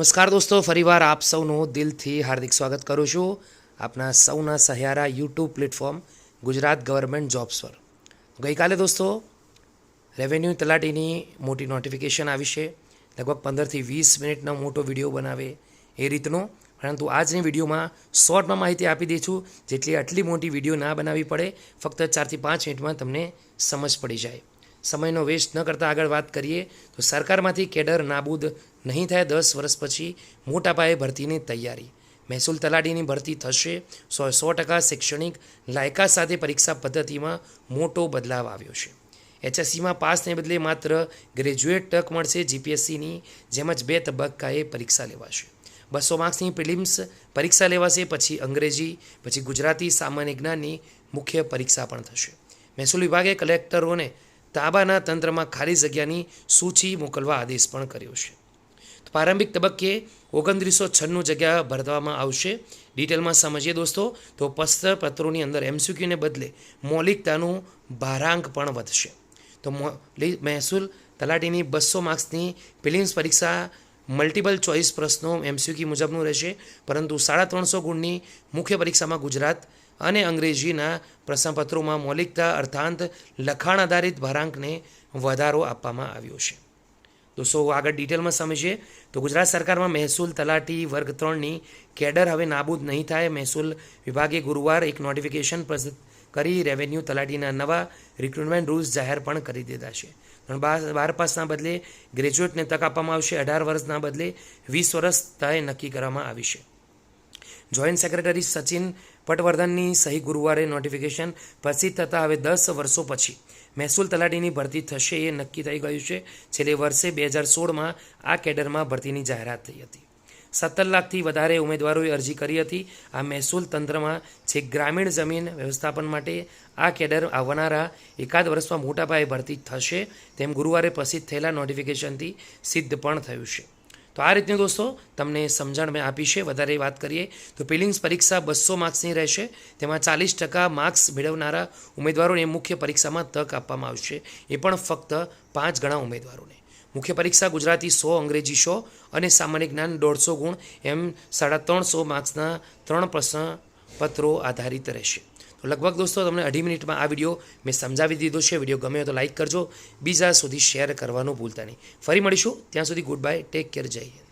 નમસ્કાર દોસ્તો, ફરીવાર આપ સૌનું દિલથી હાર્દિક સ્વાગત કરું છું આપના સૌના સહારા YouTube platform Gujarat government jobs પર. ગઈકાલે દોસ્તો, રેવન્યુ તલાટીની મોટી નોટિફિકેશન આવી છે. લગભગ પંદરથી વીસ મિનિટનો મોટો વીડિયો બનાવે એ રીતનો. પરંતુ આજની વિડીયોમાં શોર્ટમાં માહિતી આપી દઈશું જેટલી આટલી મોટી વીડિયો ના બનાવવી પડે, ફક્ત ચારથી પાંચ મિનિટમાં તમને સમજ પડી જાય. સમયનો વેસ્ટ ન કરતાં આગળ વાત કરીએ, તો સરકારમાંથી કેડર, નાબૂદ નહીં થાય દસ વર્ષ પછી મોટા પાયે ભરતીની તૈયારી. મહેસૂલ તલાટીની ભરતી થશે સો સો ટકા શૈક્ષણિક લાયકાત સાથે પરીક્ષા પદ્ધતિમાં મોટો બદલાવ આવ્યો છે. એચએસસીમાં પાસને બદલે માત્ર ગ્રેજ્યુએટ તક મળશે જીપીએસસીની, જેમ જ બે તબક્કાએ પરીક્ષા લેવાશે. બસો માર્ક્સની પ્રિલિમ્સ પરીક્ષા લેવાશે, પછી અંગ્રેજી, પછી ગુજરાતી, સામાન્ય જ્ઞાનની મુખ્ય પરીક્ષા પણ થશે. મહેસૂલ વિભાગે કલેક્ટરોને તાબાના તંત્રમાં ખાલી જગ્યાની સૂચિ મોકલવા આદેશ પણ કર્યો છે. પ્રારંભિક તબક્કે ઓગણત્રીસો છન્નું જગ્યા ભરવામાં આવશે. ડિટેલમાં સમજીએ દોસ્તો, તો પસ્તર પત્રોની અંદર એમસીક્યુને બદલે મૌલિકતાનું ભારાંક પણ વધશે. તો મહેસૂલ તલાટીની બસો માર્ક્સની પ્રિલિમ્સ પરીક્ષા મલ્ટિપલ ચોઇસ પ્રશ્નો એમસીક્યુ મુજબનું રહેશે, પરંતુ સાડા ત્રણસો ગુણની મુખ્ય પરીક્ષામાં ગુજરાત અને અંગ્રેજીના પ્રશ્નપત્રોમાં મૌલિકતા અર્થાંત લખાણ આધારિત ભારાંકને વધારો આપવામાં આવ્યો છે. દોસ્તો આગળ ડિટેલમાં સમજીએ. તો ગુજરાત સરકારમાં મહેસૂલ તલાટી વર્ગ ત્રણની કેડર હવે નાબૂદ નહીં થાય. મહેસૂલ વિભાગે ગુરુવાર એક નોટિફિકેશન પ્રસિદ્ધ કરી રેવન્યુ તલાટીના નવા રિક્રુટમેન્ટ રૂલ્સ જાહેર પણ કરી દીધા છે. બાર પાસના બદલે ગ્રેજ્યુએટને તક આપવામાં આવશે. અઢાર વર્ષના બદલે વીસ વર્ષ તય નક્કી કરવામાં આવી છે. જોઈન્ટ સેક્રેટરી સચિન પટવર્ધનની સહી ગુરુવારે નોટિફિકેશન પ્રસિદ્ધ થતાં હવે દસ વર્ષો પછી. મહેસૂલ તલાટીની ભરતી થશે એ નક્કી થઈ ગયું છે. છેલ્લે વર્ષે બે હજાર સોળમાં આ કેડરમાં ભરતીની જાહેરાત થઈ હતી. સત્તર લાખથી વધારે ઉમેદવારોએ અરજી કરી હતી. આ મહેસૂલ તંત્રમાં છેક ગ્રામીણ જમીન વ્યવસ્થાપન માટે આ કેડર આવનારા એકાદ વર્ષમાં મોટા ભરતી થશે, તેમ ગુરુવારે પ્રસિદ્ધ થયેલા નોટિફિકેશનથી સિદ્ધ પણ થયું છે. તો આ રીતની દોસ્તો, તમને સમજણ મેં આપી છે, વધારે વાત કરીએ તો પ્રિલિમ્સ પરીક્ષા બસો માર્ક્સની રહેશે. તેમાં ચાલીસ ટકા માર્ક્સ મેળવનારા ઉમેદવારોને મુખ્ય પરીક્ષામાં તક આપવામાં આવશે. એ પણ ફક્ત પાંચ ગણા ઉમેદવારોને. મુખ્ય પરીક્ષા ગુજરાતી સો, અંગ્રેજી સો અને સામાન્ય જ્ઞાન દોઢસો ગુણ. એમ સાડા ત્રણસો માર્ક્સના ત્રણ પ્રશ્ન પત્રો આધારિત રહેશે. તો લગભગ દોસ્તો, તમને અઢી મિનિટમાં આ વીડિયો મેં સમજાવી દીધો છે. વીડિયો ગમે તો લાઇક કરજો. બીજા સુધી શેર કરવાનું ભૂલતા નહીં. ફરી મળીશું. ત્યાં સુધી ગુડ બાય. Take care. જય હિન્દ.